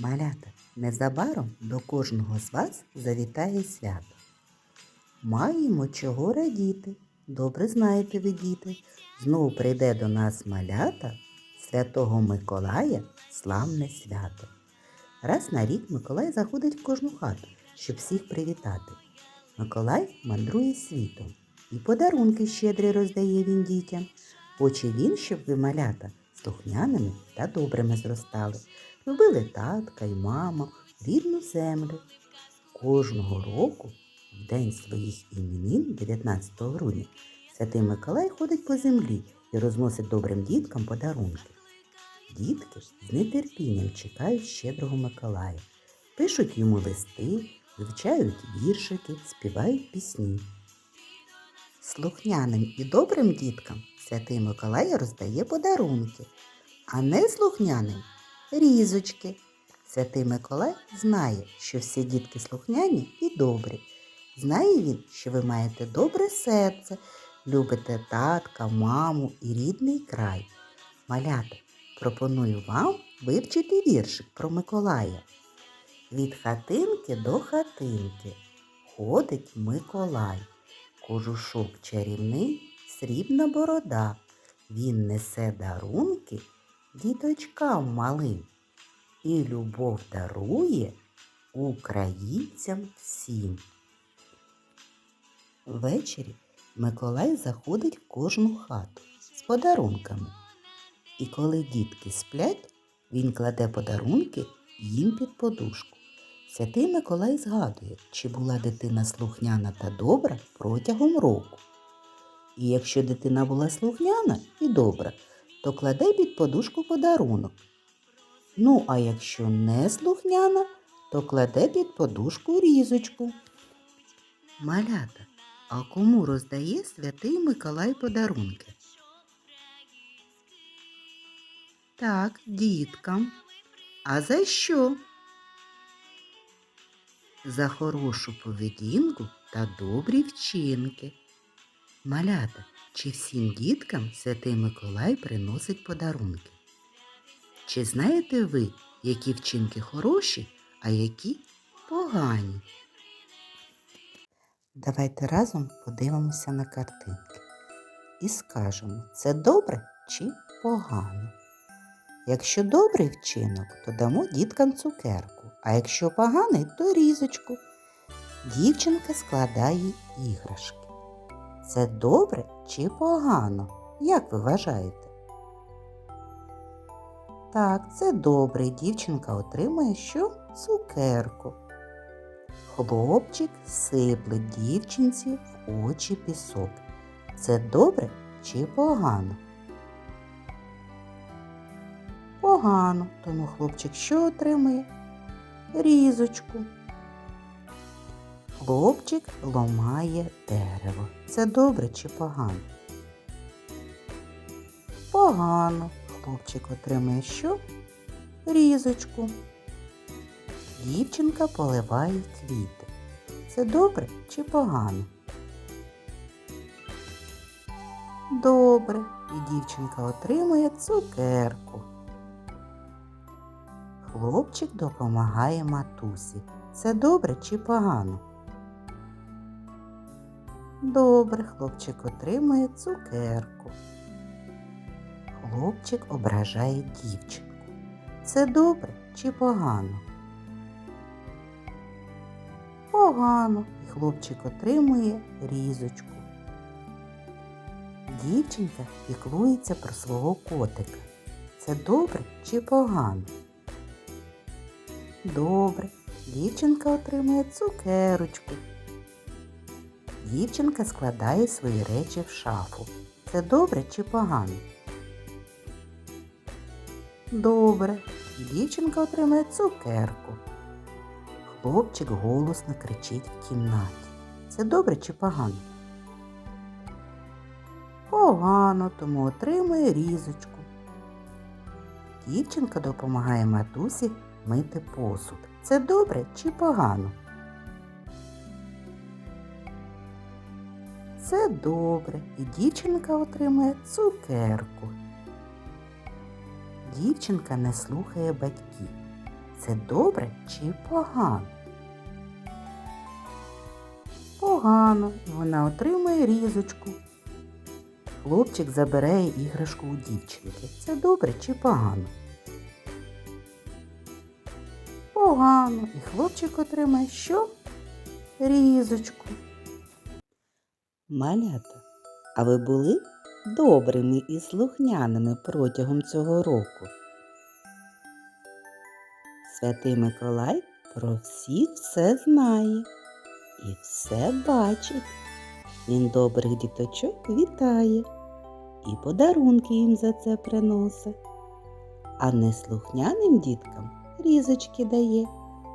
Малята, незабаром до кожного з вас завітає свято. Маємо чого радіти. Добре знаєте ви, діти. Знову прийде до нас малята Святого Миколая славне свято. Раз на рік Миколай заходить в кожну хату, щоб всіх привітати. Миколай мандрує світом і подарунки щедрі роздає він дітям. Хоче він, щоб ви малята слухняними та добрими зростали, любили татка й маму, рідну землю. Кожного року, в день своїх іменин, 19 грудня, Святий Миколай ходить по землі і розносить добрим діткам подарунки. Дітки з нетерпінням чекають щедрого Миколая, пишуть йому листи, вивчають віршики, співають пісні. Слухняним і добрим діткам святий Миколай роздає подарунки, а неслухняним різочки. Святий Миколай знає, що всі дітки слухняні і добрі. Знає він, що ви маєте добре серце, любите татка, маму і рідний край. Малята, пропоную вам вивчити віршик про Миколая. Від хатинки до хатинки ходить Миколай. Кожушок чарівний, срібна борода. Він несе дарунки діточкам малим і любов дарує українцям всім. Ввечері Миколай заходить в кожну хату з подарунками. І коли дітки сплять, він кладе подарунки їм під подушку. Святий Миколай згадує, чи була дитина слухняна та добра протягом року. І якщо дитина була слухняна і добра, то кладе під подушку подарунок. Ну, а якщо не слухняна, то кладе під подушку різочку. Малята, а кому роздає святий Миколай подарунки? Так, діткам. А за що? За хорошу поведінку та добрі вчинки. Малята, чи всім діткам святий Миколай приносить подарунки? Чи знаєте ви, які вчинки хороші, а які погані? Давайте разом подивимося на картинки і скажемо, це добре чи погано. Якщо добрий вчинок, то дамо діткам цукерку, а якщо поганий, то різочку. Дівчинка складає іграшки. Це добре чи погано? Як ви вважаєте? Так, це добре. Дівчинка отримує що? Цукерку. Хлопчик сипле дівчинці в очі пісок. Це добре чи погано? Погано, тому хлопчик що отримує? Різочку. Хлопчик ломає дерево. Це добре чи погано? Погано. Хлопчик отримує що? Різочку. Дівчинка поливає квіти. Це добре чи погано? Добре. І дівчинка отримує цукерку. Хлопчик допомагає матусі. Це добре чи погано? Добре, хлопчик отримує цукерку. Хлопчик ображає дівчинку. Це добре чи погано? Погано. І хлопчик отримує різочку. Дівчинка піклується про свого котика. Це добре чи погано? Добре. Дівчинка отримує цукерочку. Дівчинка складає свої речі в шафу. Це добре чи погано? Добре. Дівчинка отримує цукерку. Хлопчик голосно кричить в кімнаті. Це добре чи погано? Погано, тому отримує різочку. Дівчинка допомагає матусі мити посуд. Це добре чи погано? Це добре, і дівчинка отримує цукерку. Дівчинка не слухає батьків. Це добре чи погано? Погано, вона отримує різочку. Хлопчик забере іграшку у дівчинки. Це добре чи погано? Погано. І хлопчик отримає що? Різочку. Малята, а ви були добрими і слухняними протягом цього року? Святий Миколай про всіх все знає і все бачить. Він добрих діточок вітає і подарунки їм за це приносить. А неслухняним діткам різочки дає.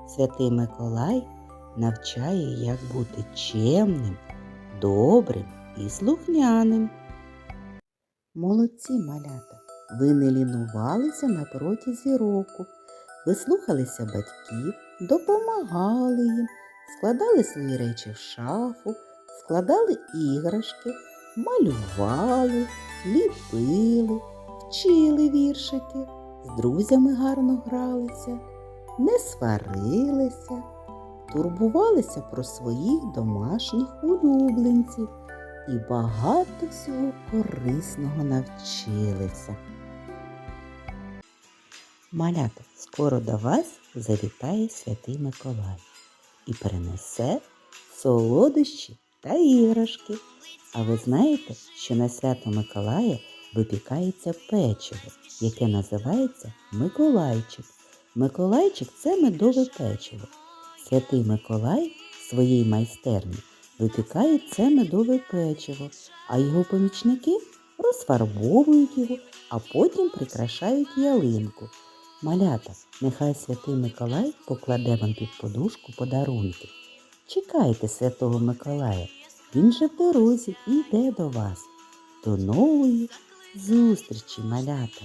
Святий Миколай навчає, як бути чемним, добрим і слухняним. Молодці малята, ви не лінувалися на протязі року. Ви слухалися батьків, допомагали їм, складали свої речі в шафу, складали іграшки, малювали, ліпили, вчили віршики, з друзями гарно гралися, не сварилися, турбувалися про своїх домашніх улюбленців і багато всього корисного навчилися. Малята, скоро до вас завітає святий Миколай і принесе солодощі та іграшки. А ви знаєте, що на свято Миколая випікається печиво, яке називається Миколайчик. Миколайчик це медове печиво. Святий Миколай своїй майстерні випікає це медове печиво, а його помічники розфарбовують його, а потім прикрашають ялинку. Малята, нехай святий Миколай покладе вам під подушку подарунки. Чекайте святого Миколая, він же в дорозі і йде до вас. До нової зустрічі, малята!